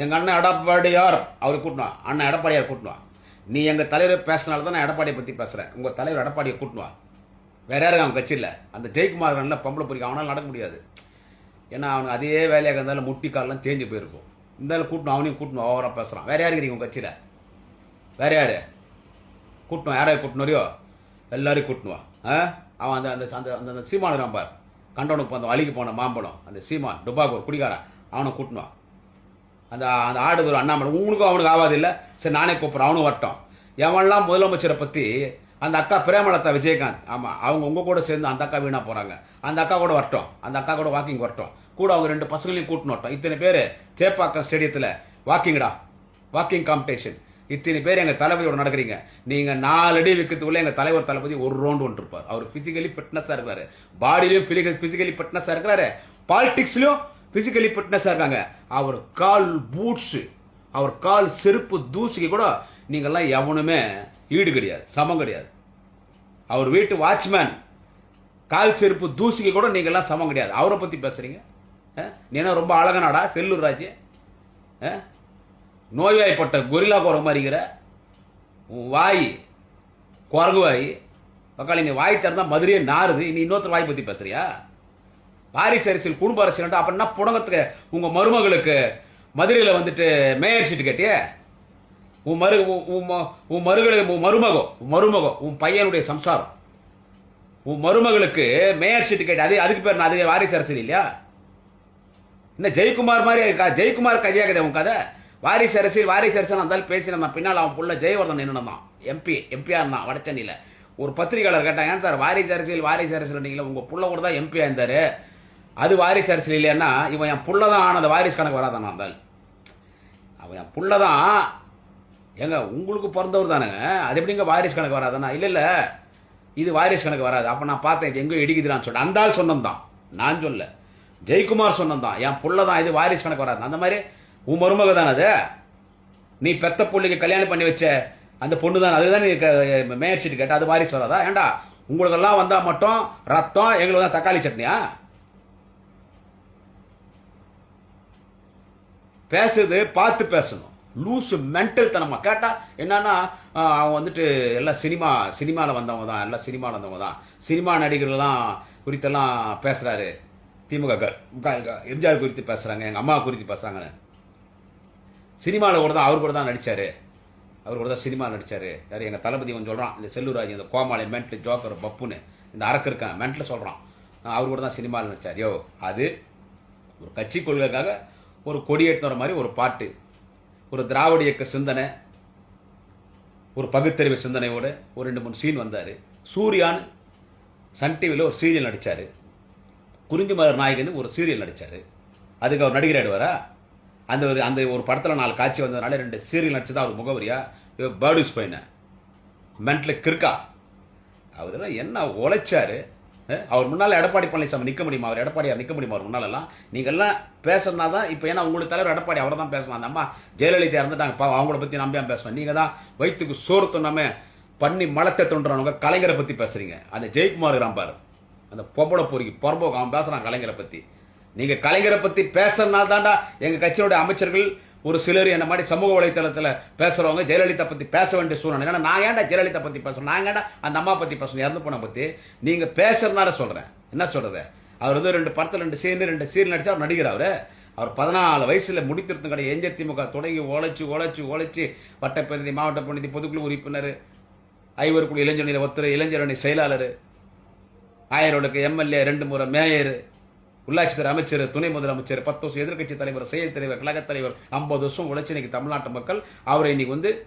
எங்கள் அண்ணன் எடப்பாடியார் அவரை கூட்டினான் அண்ணன் எடப்பாடியார் கூட்டினான் நீ எங்கள் தலைவர் பேசினால தான் நான் எடப்பாடியை பற்றி பேசுகிறேன் உங்கள் தலைவர் எடப்பாடியை கூட்டினுவா வேற யாரும் அவன் கட்சியில் அந்த ஜெயக்குமார் நல்ல பொம்பளை பொறிக்க அவனால் நடக்க முடியாது. ஏன்னா அவனுக்கு அதே வேலையாக இருந்தாலும் முட்டி காலெலாம் தேஞ்சு போயிருக்கும். இருந்தாலும் கூட்டணும் அவனையும் கூட்டணும் ஓவராக பேசுகிறான் வேற யாரு இருக்கிறீங்க உங்கள் கட்சியில்? வேற யார்? கூட்டணும் யாரை கூட்டணுறியோ எல்லாரையும் கூட்டணுவான் ஆ? அவன் அந்த அந்த அந்த அந்த அந்த சீமான் கண்டவனுக்கு அந்த அழுகி போன மாம்பழம். அந்த சீமான் டுபாகூர் குடிகாரன். அவனை கூட்டினுவான் அந்த அந்த ஆடு அண்ணாமலை உனக்கும் அவனுக்கு ஆகாது இல்லை. சரி நானே கூப்பிட்றேன். அவனும் வரட்டும். எவன்லாம் முதலமைச்சரை பற்றி அந்த அக்கா பிரேமலதா விஜயகாந்த் ஆமாம் அவங்க உங்கள் கூட சேர்ந்து அந்த அக்கா வீணாக போகிறாங்க அந்த அக்கா கூட வரட்டும். அந்த அக்கா கூட வாக்கிங் வரட்டும். கூட அவங்க ரெண்டு பசங்களையும் கூட்டின்னு வரட்டும். இத்தனை பேர் தேப்பாக்கம் ஸ்டேடியத்தில் வாக்கிங்டா வாக்கிங் காம்படிஷன் இத்தனை பேர் எங்கள் தளபதியோட நடக்கிறீங்க. நீங்கள் நாலு அடி விற்கிறதுக்குள்ள எங்கள் தலைவர் தளபதி ஒரு ரவுண்டு ஒன்று இருப்பார் அவர் ஃபிசிக்கலி ஃபிட்னஸாக இருக்கிறாரு. பாடியிலையும் ஃபிசிக்கலி ஃபிட்னஸாக இருக்கிறாரு. பாலிடிக்ஸ்லையும் பிசிக்கலி ஃபிட்னஸாக இருக்காங்க. அவர் கால் பூட்ஸு அவர் கால் செருப்பு தூசிக்கு கூட நீங்கள்லாம் எவனுமே ஈடு கிடையாது சமம் கிடையாது. அவர் வீட்டு வாட்ச்மேன் கால் செருப்பு தூசிக்கு கூட நீங்கள்லாம் சமம் கிடையாது. அவரை பற்றி பேசுகிறீங்க நீ ரொம்ப அழகனாடா? செல்லூர் ராஜ். ஆ? நோய்வாய்ப்பட்ட கொரில்லா குரங்கு மாதிரிங்கிற உன் வாய் குரங்கு வாய் பக்காளி நீ வாய் திறந்தால் மதுரையே நாறுது நீ இன்னொருத்தர் வாய் பற்றி பேசுறியா? பாரிஸ் அரசியல் குடும்ப அரசியல் அப்ப என்ன புடங்கத்துக்கு உங்க மருமகளுக்கு மதுரையில் வந்துட்டு மேயர் சீட்டு கேட்டியே? உன் மரு உன் உன் ம- உன் உன் மருமகம் உன் மருமகம் உன் பையனுடைய சம்சாரம். உன் மருமகளுக்கு மேயர் சீட்டு கேட்டு அது அதுக்கு பேர் நான் அது வாரிசு அரசியல் இல்லையா? என்ன ஜெயக்குமார் மாதிரி இருக்கா? ஜெயக்குமார் கதையாக கதை உன் கதை? வாரிசு அரசியல் வாரிசு அரசியல் அந்த பின்னால பின்னால் அவன் புள்ள ஜெயவர்தன் நின்னுதான் எம்பி எம்பியா இருந்தான் வடச்சென்னையில். ஒரு பத்திரிகையாளர் கேட்டாங்க ஏன் சார் வாரிசு அரசியல் வாரிசு அரசியல்? நீங்களே உங்கள் புள்ள கூட தான் எம்பியா இருந்தார். அது வாரிசு அரசியல் இல்லைன்னா இவன் என் புள்ள தான் ஆனது வாரிசு கணக்கு வராதானா இருந்தால் அவன் என் புள்ள தான் ஏங்க உங்களுக்கு பிறந்தவர் தானேங்க அது எப்படிங்க வாரிசு கணக்கு வராதானா இல்லை இல்லை இது வாரிசு கணக்கு வராது. அப்போ நான் பார்த்தேன் இது எங்கேயோ இடிக்குதுன்னு சொல்லிட்டு. அந்த ஆள் சொன்னந்தான் நான் சொல்ல ஜெயக்குமார் சொன்னந்தான் என் புள்ள தான் இது வாரிசு கணக்கு வராது அந்த மாதிரி உன் மருமக தானே அது? நீ பெத்த புள்ளைக்கு கல்யாணம் பண்ணி வச்ச அந்த பொண்ணு தான்? அதுதான் நீ க- மேயர் கேட்ட அது வாரிசு வராதா? ஏண்டா உங்களுக்கெல்லாம் வந்தால் மட்டும் ரத்தம் எங்களுக்கு தான் தக்காளி சட்னியா? பேசுறது பார்த்து பேசணும். லூஸு மென்டல் தனமா. கேட்டால் என்னன்னா அவன் வந்துட்டு எல்லாம் சினிமா சினிமாவில் வந்தவங்க தான் எல்லாம் சினிமாவில் வந்தவங்க தான். சினிமா நடிகர்கள்லாம் குறித்தெல்லாம் பேசுகிறாரு திமுக க- எம்ஜிஆர் குறித்து பேசுகிறாங்க எங்கள் அம்மா குறித்து பேசுகிறாங்கன்னு சினிமாவில் கூட தான் அவர் கூட தான் நடித்தார் அவர் கூட தான் சினிமா நடித்தார் யார் எங்கள் தளபதி அவன் சொல்கிறான் இந்த செல்லூராஜ் இந்த கோமாளி மென்டல் ஜோக்கர் பப்புன்னு இந்த அரக்கு இருக்கான் மென்டல் சொல்கிறான் அவர் கூட தான் சினிமாவில் நடிச்சார். யோ அது ஒரு கட்சி கொள்கைக்காக ஒரு கொடி மாதிரி ஒரு பாட்டு. ஒரு திராவிட இயக்க சிந்தனை ஒரு பகுத்தறிவு சிந்தனையோட ஒரு ரெண்டு மூணு சீன் வந்தார். சூர்யான் சன் டிவியில் ஒரு சீரியல் நடித்தார் குறிஞ்சிமலர் நாயகன் ஒரு சீரியல் நடித்தார் அதுக்கு அவர் நடிகர் ஆயிடுவாரா? அந்த ஒரு அந்த ஒரு படத்தில் நாலு காட்சி வந்ததுனால ரெண்டு சீரியல் நடிச்சு தான் அவர் முகவரியா? பேர்டிஸ் பையனை மென்டல் கிர்கா அவர் என்ன உழைச்சாரு? அவர் முன்னால் எடப்பாடி பழனிசாமி நிற்க முடியுமா? அவர் எடப்பாடியார் நிற்க முடியுமா? அவர் முன்னாலெல்லாம்? நீங்கள்லாம் பேசுறதுனா தான் இப்போ ஏன்னா உங்களுக்கு தலைவர் எடப்பாடி அவரை தான் பேசணும். அந்த அம்மா ஜெயலலிதா இறந்துட்டாங்க. பாவம் அவங்கள பற்றி நம்பியா பேசுவேன். நீங்கள் தான் வயிற்றுக்கு சோறு தொண்ணாமே பண்ணி மலத்தை தொண்டுறவங்க கலைஞரை பற்றி பேசுகிறீங்க அந்த ஜெயக்குமார் ராம்பார் அந்த பொம்பளை பொறுக்கி புறம்போக்கு அவன் பேசுகிறான் கலைஞரை பற்றி நீங்கள் கலைஞரை பற்றி பேசுறதுனால தாண்டா எங்கள் கட்சியோட அமைச்சர்கள் ஒரு சிலர் என்ன மாதிரி சமூக வலைத்தளத்தில் பேசுறவங்க ஜெயலலிதா பற்றி பேச வேண்டிய சூழ்நிலை. ஏன்னா நான் ஏன்டா ஜெயலலிதா பற்றி பேசுகிறேன் நான் ஏன்டா அந்த அம்மா பற்றி பேசணும் இறந்து போன பற்றி நீங்கள் பேசுறதுனால சொல்கிறேன் என்ன சொல்கிறது அவர் வந்து ரெண்டு படத்தில் ரெண்டு சீன் ரெண்டு சீர் நடிச்சா அவர் நடிகர் அவர். அவர் பதினாலு வயசில் முடித்திருத்தும் கடை எஞ்ச திமுக தொடங்கி உழைச்சி உழைச்சி உழைச்சி வட்டப்பிரதி மாவட்ட பிரதிநிதி பொதுக்குழு உறுப்பினர். ஐவர் குழு இளைஞர் ஒருத்தர் இளைஞரணி செயலாளர். ஆயரோடுக்கு எம்எல்ஏ ரெண்டு முறை மேயர். உள்ளாட்சித்துறை அமைச்சர் துணை முதலமைச்சர் பத்து வருஷம் எதிர்கட்சி தலைவர் செயல் தலைவர் கழகத் தலைவர் ஐம்பது வருஷம் உழைச்சி இன்னைக்கு தமிழ்நாட்டு மக்கள் அவரை இன்னைக்கு வந்து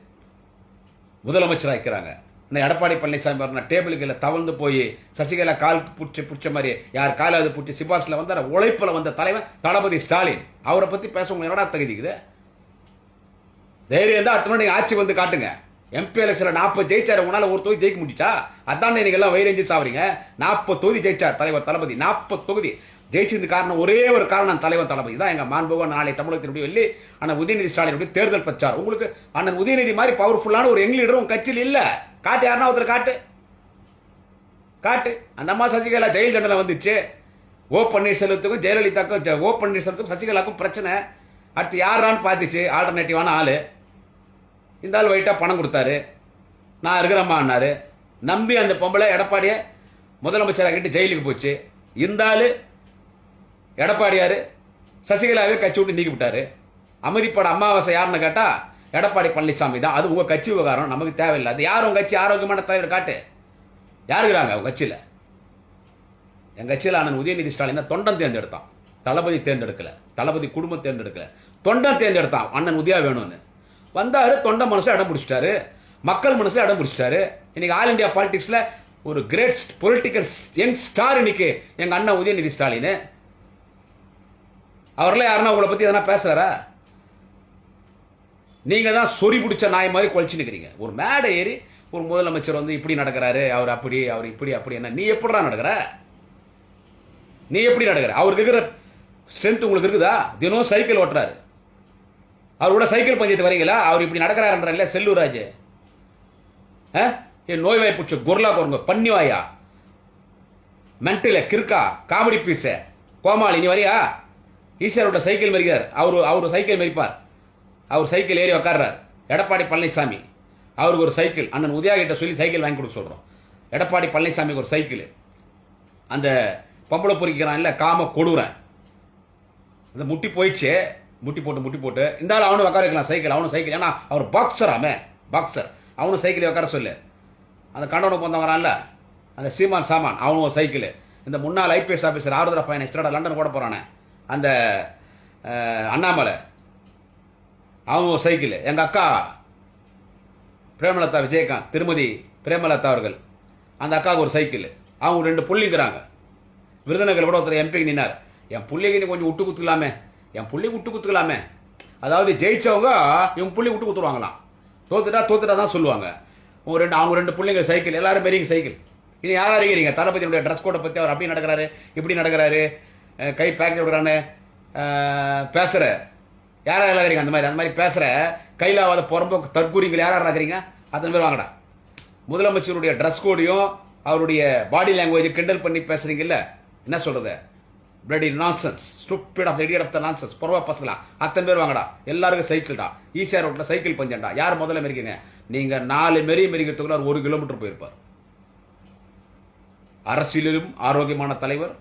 முதலமைச்சர் ஆக்கிறாங்க இன்னும் எடப்பாடி பழனிசாமி பாருங்க டேபிளுக்கு இல்லை தவழ்ந்து போய் சசிகலா கால் பிடிச்சி பிடிச்ச மாதிரி யார் காலாவது பிடிச்சி சிபாரிசில் வந்தார்? உழைப்பில் வந்த தலைவன் தளபதி ஸ்டாலின். அவரை பற்றி பேச உங்களுக்கு என்னடா தகுதிக்குது? தைரியம் தான் அடுத்த ஆட்சி வந்து காட்டுங்க. எம்பி எலெக்ஷன்ல நாற்பது ஜெயிச்சார் உங்களால் ஒரு தொகுதி ஜெயிக்க முடிச்சா அதான் நீங்க எல்லாம் வயிறெஞ்சு சாவறீங்க. நாற்பது தொகுதி ஜெயிச்சார் தலைவர் தளபதி. நாற்பது தொகுதி. ஜெயிச்சது காரணம் ஒரே ஒரு காரணம் தலைவர் தளபதி. தான் எங்க மாண்புக நாளை தமிழகத்தினுடைய வெள்ளி அண்ணன் உதயநிதி ஸ்டாலினுடைய தேர்தல் பிரச்சாரம். உங்களுக்கு அண்ணன் உதயநிதி மாதிரி பவர்ஃபுல்லான ஒரு எங் லீடர் உங்க கட்சியில் இல்ல. காட்டு யாருன்னா ஒருத்தர் காட்டு. காட்டு. அந்த அம்மா சசிகலா ஜெயில் தண்டனை வந்துச்சு. ஓ பன்னீர்செல்வத்துக்கும் ஜெயலலிதாக்கும் ஜ- ஓ பன்னீர்செல்வத்துக்கும் சசிகலாவுக்கும் பிரச்சனை. அடுத்து யாரான்னு பார்த்துச்சு. ஆல்டர்னேட்டிவான ஆள். இந்த ஆள் ஒயிட்டாக பணம் கொடுத்தாரு. நான் இருக்கிறம்மான்னாரு நம்பி அந்த பொம்பளை எடப்பாடியை முதலமைச்சராகிட்டு ஜெயிலுக்கு போச்சு. இந்த ஆள் எடப்பாடியார் சசிகலாவே கட்சி விட்டு நீக்கி விட்டாரு அமைதிப்பட அமாவாசை யாருன்னு கேட்டால் எடப்பாடி பழனிசாமி தான். அது உங்கள் கட்சி விவகாரம் நமக்கு தேவையில்லை. அது யார் உங்கள் கட்சி? ஆரோக்கியமான தலைவர் காட்டு. யாருக்குறாங்க உங்கள் கட்சியில்? என் கட்சியில் அண்ணன் உதயநிதி ஸ்டாலின் தொண்டன் தேர்ந்தெடுத்தான். தளபதி தேர்ந்தெடுக்கல. தளபதி குடும்பம் தேர்ந்தெடுக்கல. தொண்டன் தேர்ந்தெடுத்தான். அண்ணன் உதயா வேணும்னு. வந்தார் தொண்டன் மனசில் இடம் பிடிச்சிட்டாரு. மக்கள் மனசில் இடம் பிடிச்சிட்டாரு. இன்னைக்கு ஆல் இந்தியா பாலிடிக்ஸில் ஒரு கிரேட் பொலிட்டிக்கல் யங் ஸ்டார் இன்னைக்கு எங்கள் அண்ணன் உதயநிதி ஸ்டாலின். அவர்லாம் யாருன்னா உங்களை பத்தி எதனா பேசுறாரா? நீங்க தான் சொறி பிடிச்ச நாய் மாதிரி குழச்சு நிக்கிறீங்க ஒரு மேடை ஏறி ஒரு முதலமைச்சர் வந்து இப்படி நடக்கிறாரு அவர் அப்படி அவர் இப்படி அப்படி என்ன? நீ எப்படிடா நடக்கிற? நீ எப்படி நடக்கிற? அவருக்கு இருக்கிற ஸ்ட்ரென்த் உங்களுக்கு இருக்குதா? தினம் சைக்கிள் ஓட்டுறாரு. அவர் கூட சைக்கிள் பஞ்சத்து வரீங்களா அவர் இப்படி நடக்கிறாருன்ற இல்லை செல்லூராஜ். ஆ? என் நோய் குரலா குர்லா குரங்க பன்னிவாயா? மென்டல கிறுக்கா காமெடி பீஸ கோமாளி நீ வரியா? ஈஸ்வரோட சைக்கிள் மறிக்கிறார் அவர் அவர் சைக்கிள் மறிப்பார் அவர் சைக்கிள் ஏறி உக்காடுறார் எடப்பாடி பழனிசாமி. அவருக்கு ஒரு சைக்கிள். அண்ணன் உதயா கிட்ட சொல்லி சைக்கிள் வாங்கி கொடுக்க சொல்கிறோம் எடப்பாடி பழனிசாமிக்கு ஒரு சைக்கிள். அந்த பொம்பளை பொறிக்கிறான் இல்லை காம கொடுறேன் அந்த முட்டி போயிடுச்சு. முட்டி போட்டு முட்டி போட்டு. இருந்தாலும் அவனும் உட்கார வைக்கலாம் சைக்கிள். அவனும் சைக்கிள். ஏன்னா அவர் பாக்ஸராமே பாக்ஸர் அவனும் சைக்கிள் உட்கார சொல்லு. அந்த கண்டவனுக்கு போந்த வரான்ல அந்த சீமான் சாமான் அவனும் ஒரு சைக்கிள். இந்த முன்னாள் ஐபிஎஸ் ஆஃபீஸர் ஆறுதரா ஃபைனான்ஸ் லண்டன் கூட போகிறானே அந்த அண்ணாமலை. அவன் ஒரு சைக்கிள். எங்கள் அக்கா பிரேமலதா விஜயகாந்த் திருமதி பிரேமலதா அவர்கள். அந்த அக்காவுக்கு ஒரு சைக்கிள். அவங்க ரெண்டு புள்ளிங்கிறாங்க. விருதுநகர் கூட ஒருத்தர் எம்பிக்கு நின்னார். என் பிள்ளைக்கு நீ கொஞ்சம் விட்டு குத்துக்கலாமே என் புள்ளி விட்டு குத்துக்கலாமே அதாவது ஜெயிச்சவங்க இவங்க புள்ளி விட்டு குத்துருவாங்களாம் தோத்துட்டா தோத்துட்டா தான் சொல்லுவாங்க. உங்க ரெண்டு அவங்க ரெண்டு பிள்ளைங்க சைக்கிள். எல்லாரும் பெரியங்க சைக்கிள். இது யாரா இருக்கிறீங்க தளபதியுடைய ட்ரெஸ் கோடை பற்றி அவர் அப்படி நடக்கிறாரு இப்படி நடக்கிறாரு. கை பேக்கெட் விடுறான்னு பேசுற. யாரா இருக்கிறீங்க? அந்த மாதிரி அந்த மாதிரி பேசுற. கையிலாவாத புறம்போக்கு தற்கூறிங்கள் யாரா இருக்கிறீங்க? அத்தனை பேர் வாங்கடா. முதலமைச்சருடைய ட்ரெஸ் கோடையும் அவருடைய பாடி லாங்குவேஜ் கிண்டல் பண்ணி பேசுறீங்கல்ல? என்ன சொல்றது? Bloody nonsense stupid of idiot of the nonsense புறவா பசங்களா? அத்தனை பேர் வாங்கடா. எல்லாருக்கும் சைக்கிள்டா ஈசிஆர் ரோட்டில் சைக்கிள் பஞ்சண்டா யார் முதல்ல மெரிக்கீங்க நீங்கள் நாலு மெரி மெரிக்கிறதுக்குள்ள ஒரு கிலோமீட்டர் போயிருப்பார். அரசியலிலும் ஆரோக்கியமான தலைவர்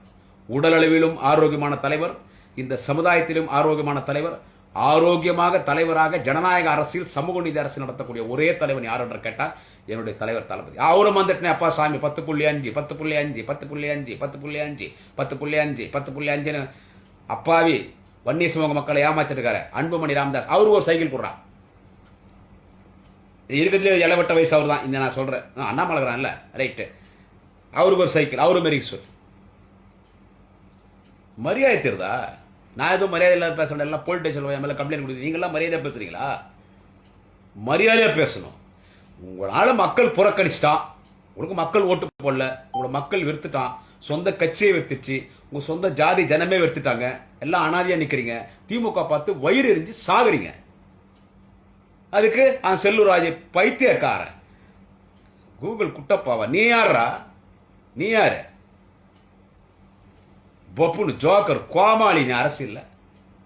உடலளவிலும் ஆரோக்கியமான தலைவர் இந்த சமுதாயத்திலும் ஆரோக்கியமான தலைவர் ஆரோக்கியமாக தலைவராக ஜனநாயக அரசியல் சமூக நீதி அரசு நடத்தக்கூடிய ஒரே தலைவன் யார் என்று கேட்டால் என்னுடைய தலைவர் தளபதி. அவரும் வந்துட்டேன் அப்பா சாமி பத்து புள்ளி அஞ்சு பத்து புள்ளி அஞ்சு பத்து புள்ளி அஞ்சு பத்து புள்ளி அஞ்சு பத்து புள்ளி அஞ்சு பத்து புள்ளி அஞ்சுன்னு அப்பாவி வன்னிய சமூக மக்களை ஏமாச்சிருக்காரு அன்புமணி ராமதாஸ். அவரு ஒரு சைக்கிள் போடுறான் இருக்கிறதுல இளவட்ட வயசு அவர் தான் இந்த நான் சொல்கிறேன் அண்ணாமலகிறான்ல ரைட்டு. அவருக்கு ஒரு சைக்கிள். அவரு மாரி சொல் மரியாதை தெரியுதா நான் எதுவும் மரியாதை இல்லாத பேசுறேன். எல்லாம் போலீஸ் ஸ்டேஷன் என் மேலே கம்ப்ளைண்ட் கொடுத்து நீங்களாம் மரியாதையா பேசுறீங்களா? மரியாதையாக பேசணும். உங்களால் மக்கள் புறக்கணிச்சிட்டான். உங்களுக்கு மக்கள் ஓட்டு போடல. உங்களை மக்கள் வெறுத்துட்டான். சொந்த கட்சியை வெறுத்துச்சு உங்க சொந்த ஜாதி ஜனமே வெறுத்துட்டாங்க. எல்லாம் அனாதியாக நிற்கிறீங்க திமுக பார்த்து வயிறு எரிஞ்சு சாகுறீங்க. அதுக்கு அந்த செல்லூராஜ் பைத்தியக்காரன். கூகுள் குட்டப்பாவா? நீ யாரா நீ யாரு? பப்புனு ஜோக்கர் கோமாளினி அரசியலில்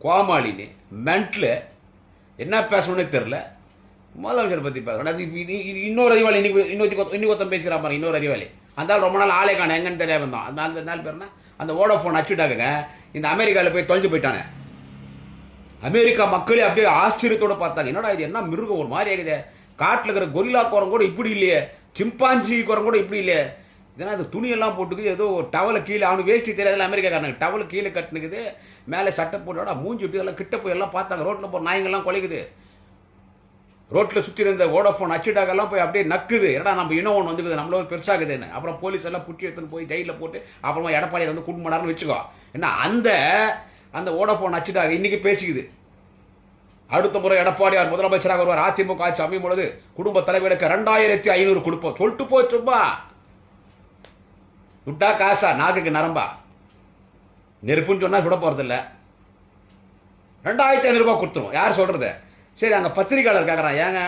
கோமாளினி மென்ட்ல என்ன பேசணும்னே தெரில முதலமைச்சர் பற்றி பேசுறோம் அது இது- இன்னொரு அறிவாளி இன்னைக்கு இன்னொருத்தி இன்னைக்கு ஒருத்தன் பேசுகிறான் பாருங்க இன்னொரு அறிவாளி. அந்த ஆள் ரொம்ப நாள் ஆளே காண எங்கன்னு தெரியாம இருந்தோம் அந்த அந்த நாள் பேர்னா அந்த ஓடோஃபோன் அச்சுட்டாக்குங்க இந்த அமெரிக்காவில் போய் தொலைஞ்சு போயிட்டானே. அமெரிக்கா மக்களே அப்படியே ஆச்சரியத்தோடு பார்த்தாங்க. என்னடா இது? என்ன மிருகம் ஒரு மாதிரி ஆகுது? காட்டில் இருக்கிற கொரில்லா குரம் கூட இப்படி இல்லையே. சிம்பாஞ்சி குரம் கூட இப்படி இல்லையே. இதனால் அது துணியெல்லாம் போட்டுக்குது ஏதோ டவலை கீழே அவனுக்கு வேஷ்டி தெரியாதுல அமெரிக்காக்காரனுக்கு. டவல் கீழே கட்டுனுக்குது மேலே சட்டை போட்டோட மூஞ்சி விட்டு எல்லாம் கிட்ட போய் எல்லாம் பார்த்தாங்க. ரோட்டில் போகிற நாய்ங்கெல்லாம் குலைக்குது. ரோட்டில் சுற்றி இருந்த ஓடோஃபோன் அச்சுடாக்கெல்லாம் போய் அப்படியே நக்குது. ஏடா நம்ம இனம் ஒன்று வந்துக்குது நம்மள பெருசாகுதுன்னு அப்புறம் போலீஸ் எல்லாம் புட்டி எடுத்துன்னு போய் ஜெயிலில் போட்டு அப்புறமா எடப்பாடியில் வந்து குடும்ப வச்சுக்கோ. என்ன அந்த அந்த ஓடோஃபோன் அச்சுடாக இன்றைக்கி பேசிக்குது. அடுத்த முறை எடப்பாடியார் முதலமைச்சராக வருவார். அதிமுக ஆட்சி அமையும் பொழுது குடும்ப தலைவருக்கு ரெண்டாயிரத்தி ஐநூறு கொடுப்போம். சொல்லிட்டு போச்சுப்பா துட்டா காசா நாக்குக்கு நரம்பா. நெருப்புன்னு சொன்னா சுட போகிறதில்ல ரெண்டாயிரத்தி ஐநூறு ரூபாய் கொடுத்துருவோம். யார் சொல்றது? சரி அங்க பத்திரிகையாளர் கேட்கறான் ஏங்க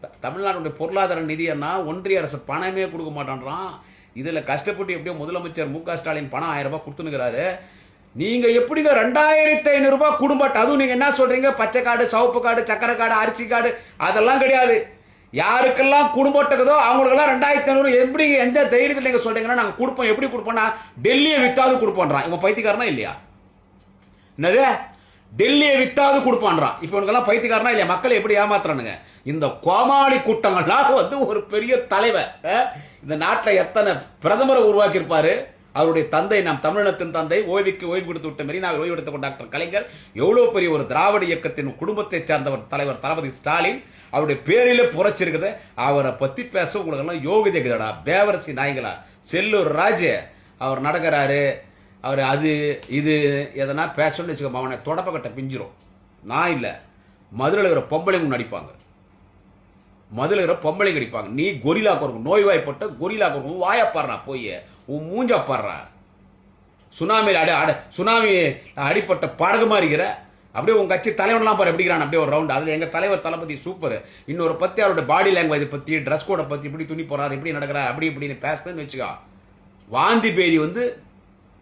த- தமிழ்நாட்டுடைய பொருளாதார நிதி ஒன்றிய அரசு பணமே கொடுக்க மாட்டான்றான். இதில் கஷ்டப்பட்டு எப்படியோ முதலமைச்சர் மு க ஸ்டாலின் பணம் ஆயிரம் ரூபாய் கொடுத்துனுக்கிறாரு நீங்க எப்படிங்க ரெண்டாயிரத்தி ஐநூறு ரூபாய் அதுவும் நீங்க என்ன சொல்றீங்க? பச்சை காடு சவுப்பு காடு சக்கரை காடு அரிசி காடு அதெல்லாம் கிடையாது. யாருக்கெல்லாம் குடும்ப அவங்களுக்கெல்லாம் ரெண்டாயிரத்தி ஐநூறு எப்படி எந்த தைரியத்தில் நீங்கள் சொல்கிறீங்கன்னா நாங்கள் கொடுப்போம். எப்படி கொடுப்போம்னா டெல்லியை விற்றாது கொடுப்போன்றான் இவன் பைத்தியக்காரனா இல்லையா? என்னது? டெல்லியை விற்றாது கொடுப்பான்றான் இப்போ இவனுக்கெல்லாம் பைத்தியக்காரனா இல்லையா? மக்களை எப்படி ஏமாத்துறானுங்க? இந்த கோமாளி கூட்டங்கள்லாம் வந்து ஒரு பெரிய தலைவர். இந்த நாட்டில் எத்தனை பிரதமரை உருவாக்கியிருப்பாரு? அவருடைய தந்தை நம் தமிழினத்தின் தந்தை ஓய்வுக்கு ஓய்வு கொடுத்து விட்ட மெரினாவில் ஓய்வு எடுத்துக் கொண்ட டாக்டர் கலைஞர் எவ்வளவு பெரிய ஒரு திராவிட இயக்கத்தின் குடும்பத்தைச் சார்ந்தவர் தலைவர் தளபதி ஸ்டாலின் அவருடைய பேரிலே புரட்சிருக்குது அவரை பத்தி பேச உங்களுக்கு எல்லாம் யோகிதை இருக்குதுடா. பேவரசி நாய்களா செல்லூர் ராஜ அவர் நடக்கிறாரு. அவர் அது இது எதனா பேசணும்னு வச்சுக்கோ அவனை தொடப்பக்கட்டை பிஞ்சிரும். நான் இல்லை. மதுரையில் இருக்கிற பொம்பளைங்க நடிப்பாங்க மதுரையில் பொம்பளை கடிப்பாங்க. நீ கொரிலா கொடுக்கும் நோய்வாய்ப்பட்ட கொரிலா கொடுக்கும் வாயப்பாடுறா போய். உன் மூஞ்ச பாடுறா சுனாமியில் அடி அட சுனாமி அடிப்பட்ட படகுமா இருக்கிற அப்படியே உங்க கட்சி தலைவன்லாம் பாரு எப்படிங்கிறான் அப்படியே ஒரு ரவுண்ட் அதில் எங்கள் தலைவர் தளபதி சூப்பர் இன்னொரு பற்றி அவரோட பாடி லாங்குவேஜ் பற்றி ட்ரெஸ் கோடை பற்றி இப்படி துணி போகிறாரு இப்படி நடக்கிறார் அப்படி இப்படின்னு பேசுதுன்னு வச்சுக்கோ. வாந்தி பேதி வந்து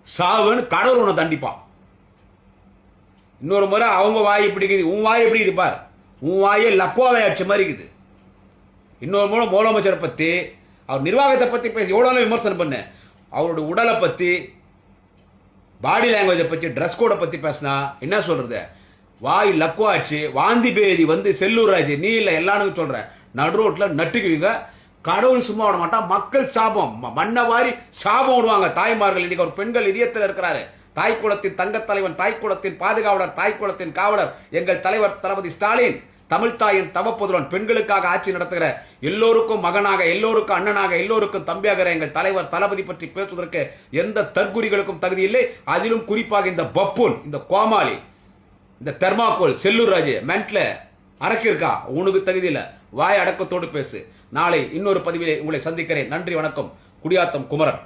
சாவுன்னு கடவுள் உன்னை தண்டிப்பான். இன்னொரு முறை அவங்க வாய் இப்படி இருக்குது உன் வாய் எப்படி இருக்குது பார். உன் வாயே லக்குவாவை அடிச்ச மாதிரி இருக்குது. இன்னொரு மூலம் முதலமைச்சரை பற்றி அவர் நிர்வாகத்தை பற்றி பேசி எவ்வளோ விமர்சனம் பண்ண. அவருடைய உடலை பற்றி பாடி லாங்குவேஜை பற்றி ட்ரெஸ் கோடை பற்றி பேசினா என்ன சொல்கிறது வாய் லக்குவாச்சு வாந்தி பேதி வந்து செல்லூர் ராஜ் நீ இல்லை எல்லாரும் சொல்கிறேன் நடு ரோட்ல நட்டுக்குவீங்க கடவுள் சும்மா விட மாட்டான் மக்கள் சாபம். ம- மண்ணை வாரி சாபம் விடுவாங்க. தாய்மார்கள் இன்னைக்கு ஒரு பெண்கள் இதயத்தில் இருக்கிறாரு. தாய்க்குளத்தின் தங்கத் தலைவன் தாய்க்குளத்தின் பாதுகாவலர் தாய்க்குளத்தின் காவலர் எங்கள் தலைவர் தளபதி ஸ்டாலின். தமிழ் தாயின் தவப்புதல்வன் பெண்களுக்காக ஆட்சி நடத்துகிற எல்லோருக்கும் மகனாக எல்லோருக்கும் அண்ணனாக எல்லோருக்கும் தம்பியாகிற எங்கள் தலைவர் தளபதி பற்றி பேசுவதற்கு எந்த தற்குறிகளுக்கும் தகுதி இல்லை. அதிலும் குறிப்பாக இந்த பப்பூன் இந்த கோமாளி இந்த தெர்மாக்கோல் செல்லூர் ராஜு மென்ட்ல அரக்கிருக்கா உனக்கு தகுதி இல்லை. வாய் அடக்கத்தோடு பேசு. நாளை இன்னொரு பதிவிலே உங்களை சந்திக்கிறேன். நன்றி வணக்கம். குடியாத்தம் குமரன்.